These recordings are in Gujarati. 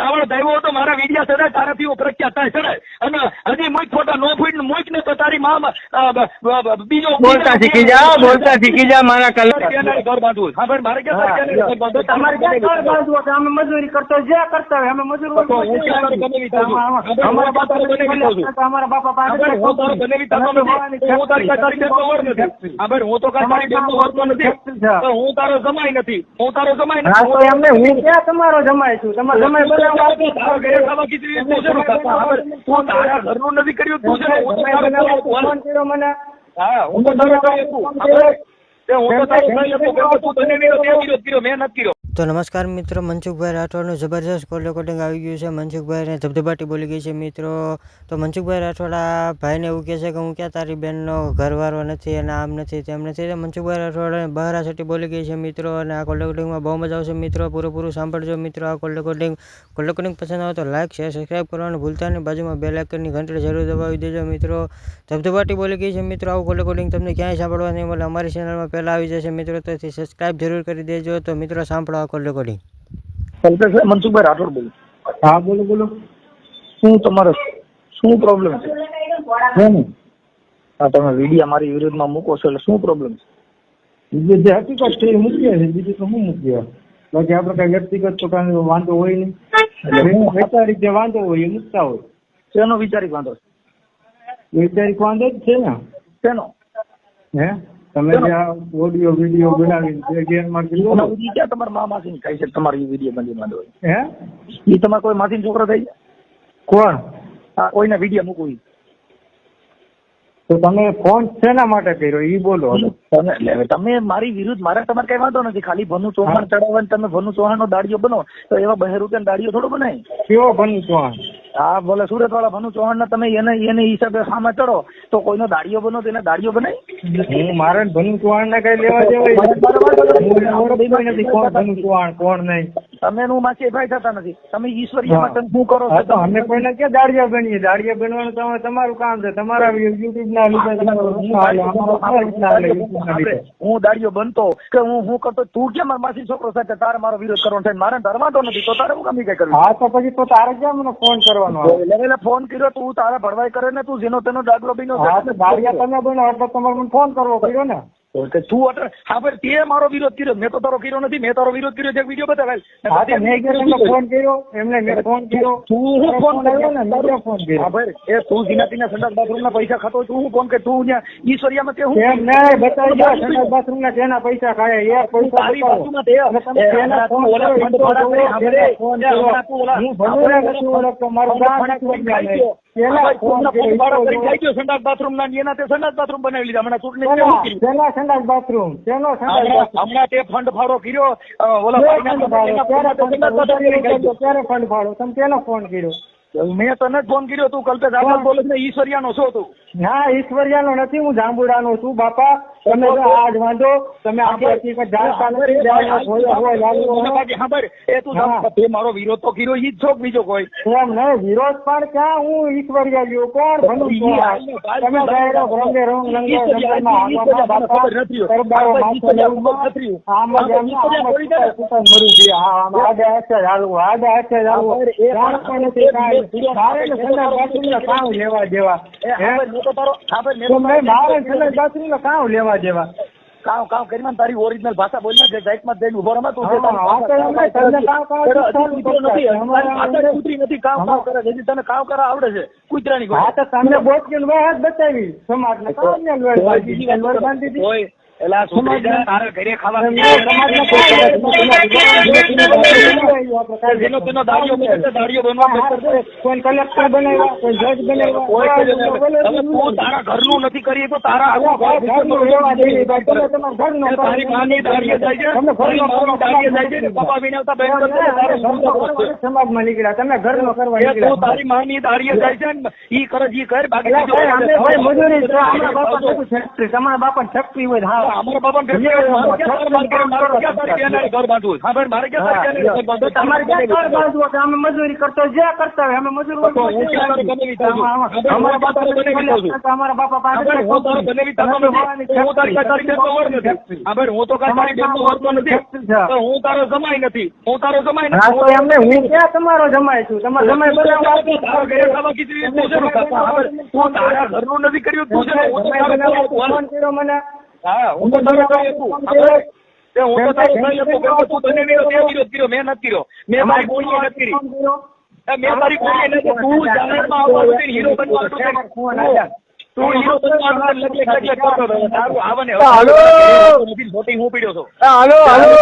ધાવણ દાવ્યો હતો મારા વિડિયા સદાય તારાથી હું પ્રખ્યાત થાય ચડાય અને હજી મુઈક ફોટા નો ફૂટ મુઈક ને તો તારી માં બીજો બોલતા શીખી જા બોલતા શીખી જા મારા તારી ઘર બાંધવું હા ભાઈ મારે ક્યાં? તમારે ક્યાં ઘર બાંધવું કે અમે મજૂરી કરતો જે કરતા હોય અમે મજૂરી છું? અમારા બાપા છું. પાસે હું તારો બનેવી થતો નથી. હું તારી તારી બેનનો વર નથી. હા ભાઈ, હું તો તારી બેનનો વરતો નથી. હું તારો જમાઈ નથી હું તારો જમાઈ નથી એમને હું ક્યાં તમારો જમાય છું તમારો જમાય તું નથી કર્યું તું છું. મને હા હું તો તારો. હા તે તને વિરોધ કર્યો મેં નથી કર્યો તો નમસ્કાર મિત્રો, મનસુખભાઈ રાઠોડનું જબરજસ્ત કોલ રેકોર્ડિંગ આવી ગયું છે. મનસુખભાઈને ધબધબાટી બોલી ગઈ છે મિત્રો. તો મનસુખભાઈ રાઠવાડા ભાઈને એવું કહે છે કે હું ક્યાં તારી બેનનો ઘરવાળો નથી અને આમ નથી તેમ નથી. તો મનસુખભાઈ રાઠોડાને બહારાસટી બોલી ગઈ છે મિત્રો અને આ કોલ રેકોર્ડિંગમાં બહુ મજા આવશે મિત્રો. પૂરેપૂરું સાંભળજો મિત્રો આ કોલ રેકોર્ડિંગ કોલ રેકોર્ડિંગ પસંદ આવે તો લાઈક શેર સબસ્ક્રાઈબ કરવાનું ભૂલતા નહીં. બાજુમાં બે લાઇકનની ઘંટડી જરૂર દબાવી દેજો મિત્રો. ધબધબાટી બોલી ગઈ છે મિત્રો. આવું કોલ રેકોર્ડિંગ તમને ક્યાંય સાંભળવા નહીં મળે. અમારી ચેનલમાં પહેલાં આવી જશે મિત્રો. તો સબસ્ક્રાઈબ જરૂર કરી દેજો. તો મિત્રો, સાંભળો કોલ. રેકોર્ડિંગ કલ્પેશ મનસુખભાઈ રાઠોડ બોલું. હા બોલો બોલો. શું તમારો શું પ્રોબ્લેમ છે? હા તમે વીડિયો મારી વિરુદ્ધમાં મૂકો છો એટલે શું પ્રોબ્લેમ છે? બીજું જે હકીકત છે એ મૂકીએ છે બીજું તો શું મૂકીએ? બાકી આપણે કઈ વ્યક્તિગત તો કઈ વાંધો હોય નહીં. વૈચારિક જે વાંધો હોય એ મૂકતા હોય. શેનો વિચારિક વાંધો છે? વૈચારિક વાંધો જ છે ને? શેનો? હે? તમે ઓડિયો વીડિયો બનાવી જે ગેરમાર્ગ ને, ક્યાં તમારા મા માસી ખાઈ છે તમારી વીડિયો બની માંડો હે? એ તમારે કોઈ માસી છોકરો થઈ કોણ? કોઈને વીડિયો મૂકવી તો તમે ફોન શેના માટે કર્યો? એ બોલો તમે તમે મારી વિરુદ્ધ મારે તમારે કઈ વાંધો નથી. ખાલી ભનુ ચૌહાણ ચડાવવા તમે ભનુ ચૌહાણ નો દાડિયો બનો તો એવા બહે રૂપિયા દાડિયો થોડો બનાય. કેવો ભનુ ચૌહાણ? હા બોલે સુરત વાળા ભનુ ચૌહાણ ને તમે એને એને હિસાબે સામે ચડો તો કોઈનો દાડિયો બનો તો એને દાડિયો બનાય. હું મારે ભનુ ચૌહાણ ને કઈ લેવા નથી કોણ ભનુ ચૌહાણ કોણ નહીં? તમે એનું માસી ભાઈ થતા નથી. તમે ઈશ્વરીયમાં શું કરો છો? અમે કોઈને ક્યાં દાડિયા ગણીએ? દાડિયા ગણવાનું તમે તમારું કામ છે. તમારા યુટ્યુબ ના લીધે ના? હું દાડિયો બનતો કે હું હું કરતો? તું કેમ મારા માસી છોકરો સાથે તારે મારો વિરોધ કરવાનો થાય મારે ધરવાતો નથી. તો તારે હું કમી કઈ કરું હા તો પછી તો તારે કેમ મને ફોન કરવાનો? એટલે ફોન કર્યો તું તારા ભરવાઈ કરે ને તું જેનો તેનો દાખલો બીનો દાડિયા તમે બનો એટલે તમારે મને ફોન કરવો પડ્યો ને. કે તું અટલ? હા ભાઈ તે મારો વિરોધ કર્યો. મેં તો તારો કર્યો નથી. મેં તારો વિરોધ કર્યો છે. વીડિયો બતાવેલ. મેં ફોન કર્યો. એમને મેં ફોન કર્યો. તું હું ફોન કર્યો? ને મેં ફોન કર્યો. હા ભાઈ એ તું જીના તીના સંડાસ બાથરૂમ ના પૈસા ખાતો તું હું ફોન કે? તું ત્યાં ઈશ્વરિયામાં તે હું એમ નહીં બતાવી દો સંડાસ બાથરૂમ ના કેના પૈસા ખાય પૈસા તારી બાજુમાં તે. હું ભણું નથી ઓળખતો, મારું નથી ના ને મેં તને જ ફોન કર્યો તું કલ્પેશ આગળ બોલે ઈશ્વરિયાનો છો તું. ના ઈશ્વરિયાનો નથી હું જાંબુડાનો છું બાપા. તમે આજ વાંધો તમે આપણી હકીકત જાણતા નથી સાંભળ, એ તું તે મારો વિરોધ તો કર્યો ઈ જ છો બીજો કોઈ? એમ નહીં વિરોધ પણ ક્યાં? હું ઈશ્વરિયા ગયો કોણ? તમે ડાયરો રંગે રંગ ખબર લેવું. ખબર નથી. આમ જ આપણે એમ ઈશ્વરિયા આમ જ બોલી દે ને. કૂટાઈ કૂટાઈ મરી કામ લેવા મેં મેં મેં સંડાસ બાથરૂમના કામ કામ કરીને તારી ઓરિજિનલ ભાષા બોલ ને જાઈટમાં જઈને ઊભો રહે તું કરવા કૂતરો નથી. કામ કામ કરે છે. તને કામ કરવા આવડે છે. કૂતરાની. હા તો તમને વહે જ બતાવી. સમાજને કામ ને એલા છોકરી તારા ઘરે ખાવા જેનો તેનો દાડિયો બને છે, બનવા કોઈ કલેક્ટર બનાવ્યા કોઈ જજ બનાવ્યા. કોઈ કે નહીં. બોલે હવે તું તારા ઘરનું નથી કરી તો તારા અરે ઘરનું રહેવા દે. તમે તમારા ઘરનું તારી માની દાડીએ જાય છે. તમે તારી ઘરનું દાડીએ જાય છે પપ્પા વિનાવતા બેન તમે કરતા તારે ઘરનું સમજાવવું કરો, છે. સમાજમાં નીકળ્યા. તમે ઘરનો કરવા તું તારી માની દાડીએ જાય છે ઈ કરે ઈ કર બાકી મજૂરી બાપા ફેક્ટરી તમારા બાપા ફેક્ટરી હોય હા અમારા ઘર બાંધવું? હા ભાઈ મારે ક્યાં? અમે મજૂરી કરતો જે કરતા હોય અમે મજૂરી હું તારે? બનેવી થાઉં છું? અમારા- અમારા બાપા અમારા બાપા હા હું તારો બનેવી નથી. હું તારી કાંઈ તારી બેનનો વર નથી. હા ભાઈ, હું તો કાંઈ તારી બેનનો વરતો નથી. હું તારો જમાઈ નથી. હું તારો જમાઈ નથી. એમને હું ક્યાં તમારો જમાય છું? તમારો તું તારા ઘરનું નથી કર્યું તું મને. હા હું તો તારો ઘર હતું. હા ભાઈ, તે તારો ઘર હતું. તું તને વિરોધ કર્યો મેં નથી કર્યો મેં મારી ગોળીએ નથી કરી મેં તારી ગોળીએ નથી તું જાહેરમાં આવવાનું હીરો બનવાનું હાલો. હાલો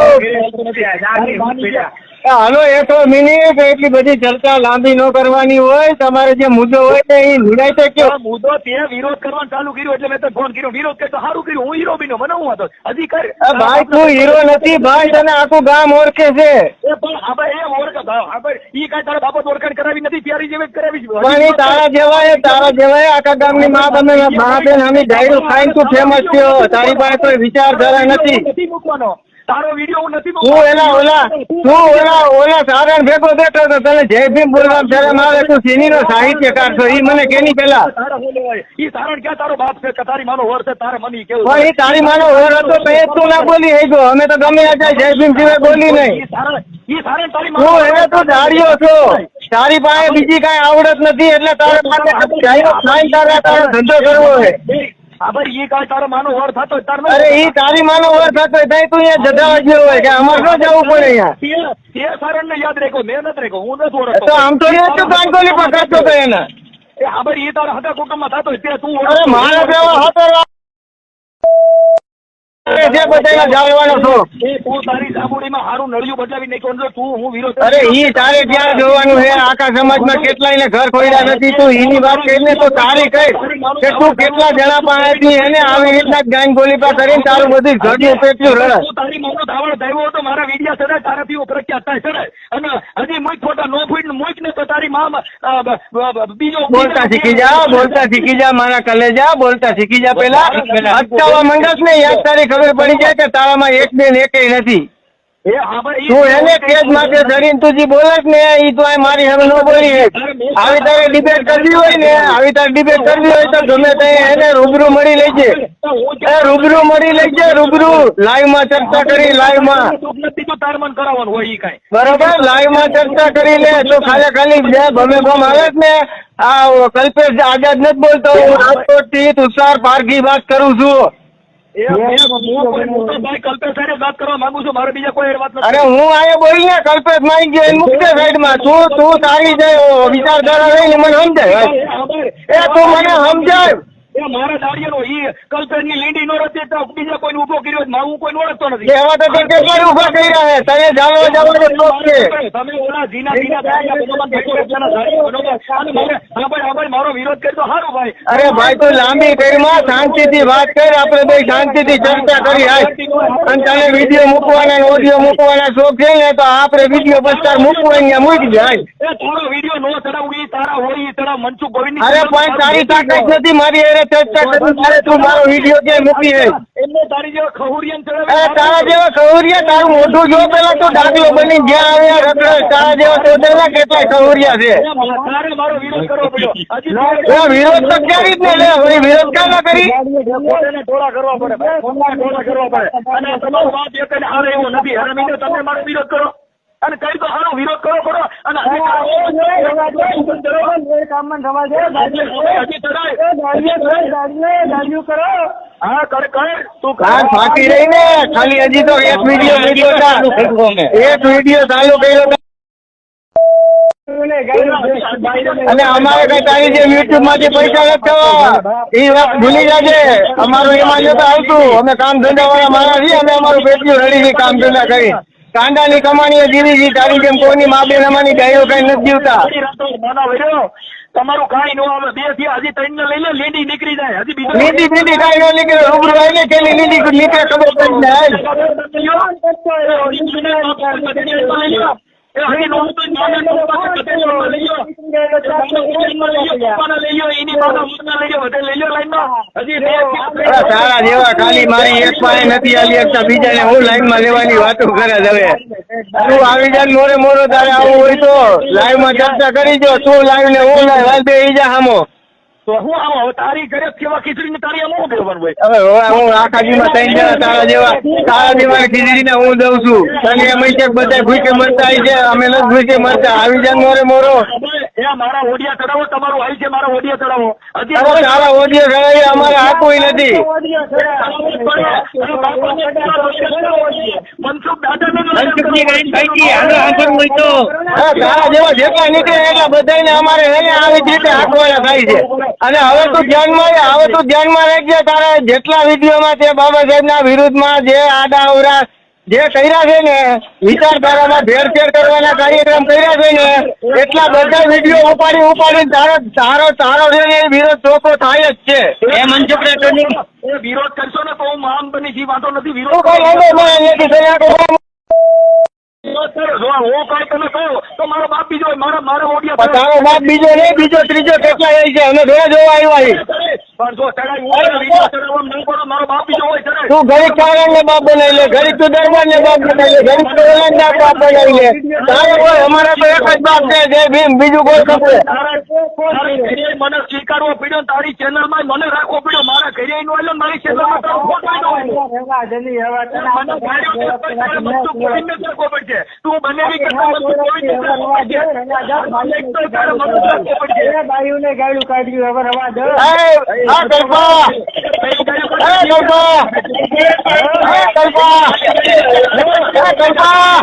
હાલો એક મિનિટ એટલી બધી ચર્ચા લાંબી ન કરવાની હોય. તમારે જે મુદ્દો હોય તે એ નિર્ણય છે કે મુદ્દો તે વિરોધ કરવાનું ચાલુ કર્યું એટલે મેં તો ફોન કર્યો. વિરોધ કરતો સારું કર્યું. હું હીરો બીનો મને હું હતો હજી કર ભાઈ તું હીરો નથી ભાઈ તને આખું ગામ ઓળખે છે. એ પણ આપણે એ ઓળખ આપણે ઈ કાંઈ તારા બાબત ઓળખાણ કરાવી નથી પ્યારી જેવી કરાવી પણ તારા જેવાય તારા જેવાય આખા ગામની મા બને મા બેન અમે ડાયરો ખાઈને તું ફેમસ થયો. તારી પાસે કોઈ વિચારધારા નથી મૂકવાનો. તારો વિડિયો હું નથી તું એલા ઓલા તું ઓલા ઓલા સારણ ભેગો બેઠો તો તને જય ભીમ બોલવા શરમ આવે તું સિનીનો સાહિત્યકાર છો. ઈ મને કેની પેલા? ઈ સારણ ક્યાં તારો બાપ છે? તારી માનો વર છે? તારે મને કેવું પણ ઈ તારી માનો ઓર હતો તો એ તું ના બોલી હે ગયો અમે તો ગમે આ જાય ભીમ સિવાય બોલી નહીં. ઈ સારણ તારી માનો તું એને તો ધાર્યો છો. તારી પાસે બીજી કાંઈ આવડત નથી એટલે તારે માટે તારો ધંધો કરવો છે હા ભાઈ તારો માનો વર થતો તારે ન અરે ઈ તારી માનો વર થતો હોય તું અહીંયા ગયો હોય કે અમારે ન જવું પડે અહીંયા. તે તે સારણને યાદ રાખ્યો મેં નથી રાખ્યો હું નથી એ ઓળખતો તો આમ તો નહીં તો કાંકોલી પકડતો તો એને. એ હા ભાઈ ઈ તારા હતા કુટુંબમાં થતો તે તું અરે મારા જેવા હતો જે બધાના જાળવાનો શોખ. એ તું તારી સાબુડીમાં હારું નળિયું બદલાવી નાખ્યો ને તું હું વિરોધ અરે ઈ તારે ક્યાં જોવાનું છે? આખા સમાજમાં કેટલાય ઘર ખોલ્યા નથી તું? ઈની વાત કરીને તો તારી કઈ કે તું કેટલા જણા પાસેથી એને આવી રીતના ગાંગ ગોલી પા કરીને તારું બધું ઘરનું પેટલું રડે તું તારી માનો ધાવણ ધાવ્યો હતો મારા વિડિયા ચડાય તારાથી પ્રખ્યાત થાય ચડાય અને હજી મુઈ ફોટા નો ફૂટ મુઈક ને તો તારી માં અ, બ- બ- બ- બીજો બોલતા શીખી જા બોલતા શીખી જા મારા કલેજા બોલતા શીખી જા. પેલા અટકાવવા માંગસ ને યાદ તારી ખબર પડી જાય કે તારામાં એક બેન એકેય નથી. તું એને કેસ માટે ધરીને તું જે ને એ તો મારી હવે ન બોલી આવી તારે ડિબેટ કરવી હોય ને આવી તારે ડિબેટ કરવી હોય તો ગમે તે એને રૂબરૂ મળી લેજે. એ રૂબરૂ મળી લેજે રૂબરૂ લાઈવમાં ચર્ચા કરી લાઈવમાં બરોબર લાઈવમાં ચર્ચા કરી લે તો ખાલી ખાલી બે ગમે ગમ આવે જ ને. આ કલ્પેશ આઝાદ નથી બોલતો. હું રાજકોટથી તુષાર પારઘી વાત કરું છું. અરે હું આયા બોલી ને કલ્પેશ માઈ ગયો મૂકજે સાઈડમાં તું તું તારી વિચારધારા રહી ને મને સમજાય. એ તું મને સમજાય. એ મારા દાડિયાનો ઈ કલ્પેશની લીંડી નો રચે તો બીજા કોઈને ઊભો કર્યો હોય, હું કોઈને ઓળખતો નથી. એવા તો તે કેટલા ઊભા કર્યા હે તને જાણવા જવાનો શોખ છે. તમે ઓલા જીના જીના દાડિયા બનાવવાના ભેગો રચવાના દાડિયા બનાવવા. અને મારે હા ભાઈ હા ભાઈ મારો વિરોધ કરી તો ભાઈ. અરે ભાઈ તું લાંબી કરીમાં શાંતિથી વાત કર આપણે બે શાંતિથી ચર્ચા કરી આજ અને તને વીડિયો મૂકવાના ઓડિયો મૂકવાના શોખ છે ને તો આપણે વીડિયો બસ્તર મૂકવો અહીંયા મૂકી જાય એ તારો વીડિયો નો ચડાવું તારા હોય તારા મનસુખ ગોવિંદ અરે પણ તારી તાકાત નથી મારી અરે ચર્ચા કરી તારે તું મારો વીડિયો ક્યાંય મૂકી હે? એમને તારી જેવા ખહુરિયાને ચડાવી તારા જેવા ખવરિયા તારું મોઢું જો પેલા તો ડાકલો બની જ્યાં આવ્યા રખડે તારા જેવા તો તેના કેટલાય છે. તારે મારો વિરોધ કરવો પડ્યો. હજી વિરોધ તો ક્યાં રીતને લે? વિરોધ ક્યાં ના કરી? પોતાને ટોળા કરવા પડે ટોળા કરવા પડે. અને આ વાત એક ને હારે નથી. હારે તમે મારો વિરોધ કરો. અને કઈ તો હારો વિરોધ કરો પડો. અને હજી કામમાં થવા દે. હજી ચડાય. હા કર કર તું કાન ફાટી રહી ને ખાલી હજી તો એક વીડિયો ચાલુ એક વીડિયો ચાલુ કર્યો. અને અમારે કઈ તારી જે યુટ્યુબમાંથી પૈસા નથી એ વાત ભૂલી જાજે. અમારું એમાં જતા આવતું. અમે કામ ધંધા વાળા મારા છીએ અમે અમારું પેટીયું રડી કામ ધંધા કરી. કાંડાની કમાણીઓ જીવી જી તારી જેમ કોઈની મા બેન અમારી ગાયો કઈ નથી જીવતા. તમારું કઈ નો આવે બેથી હજી ત્રણ ને લઈ લે લેંડી નીકળી જાય હજી બીજું લીડી લીડી કઈ નો નીકળે રૂબરૂ આવીને કેલી લીધી નીકળે ખબર પડી જાય નો નો તારા જેવા ખાલી મારી એક પાસે નથી આલી એકતા બીજાને હું લાઈનમાં લેવાની વાતો કરે હવે. તું આવી જાય ને મોરે મોરો તારે આવું હોય તો લાઈવમાં ચર્ચા કરી જો તું લાઈવ ને હું લાઈવ બે ઈજા હામો. હું આવો, હવે તારી ઘરે કેવા ખીચડી ને જેવા, તારા જેવા ખીચડીને હું દઉં છું. તને એમ કે બધા ભૂખે મરતા આવી છે અમે નથી ભૂખે મરતા. આવી જા ને મોરે મોરો. એ મારા ઓડિયા ચડાવો તમારું આવી છે મારા ઓડિયા ચડાવો. હજી તારા ઓડિયો ઘરે અમારે આખું નથી. મનસુખ દાદાને જેવા જેટલા નીકળે એટલા બધાને અમારે આવી જ રીતે હાંકવાના થાય છે. અને હવે તું ધ્યાનમાં હવે તું ધ્યાનમાં રાખજે તારે જેટલા વિડીયોમાં તે બાબા સાહેબના વિરુદ્ધમાં જે આડા અવરા જે કર્યા છે ને વિચારધારામાં ભેરફેર કરવાના કાર્યક્રમ કર્યા છે ને એટલા બધા વીડિયો ઉપાડી ઉપાડીને તારો તારો તારો છે ને એ વિરોધ ચોખ્ખો થાય જ છે. એ વિરોધ કરશો ને તો હું મહાન બની જી વાતો નથી વિરોધ તારો બાપ બીજો નહીં બીજો ત્રીજો કેટલા રહી છે. અમે ઘરે જોવા આવ્યા તું ગરીબ કારણ ને બાપ બનાવી લે ગરીબ તું દરબાર ને બાપ બનાવી લે ગરીબ તું બાપ બનાવી લે. તારે કોઈ અમારા તો એક જ બાપ છે જે ભીમ બીજું કોઈ ઘરે મને સ્વીકારવો પડ્યો ને તારી ચેનલમાં મને રાખવો પડ્યો. મારા ઘરે નો ને મારી ચેનલમાં તારો ફોટો મને રાખવો. પડશે. તો પડશે. બાયુને ગાડું કાઢ્યું. હવે રવા દે. આ કલ્પા. એ કલ્પા. એ કલ્પા. એ કલ્પા.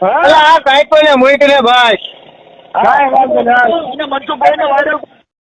હા આ કાંઈક ને મૂક ને ભાઈ. હા વાંધો નહીં અને મનસુખભાઈને વાયરલ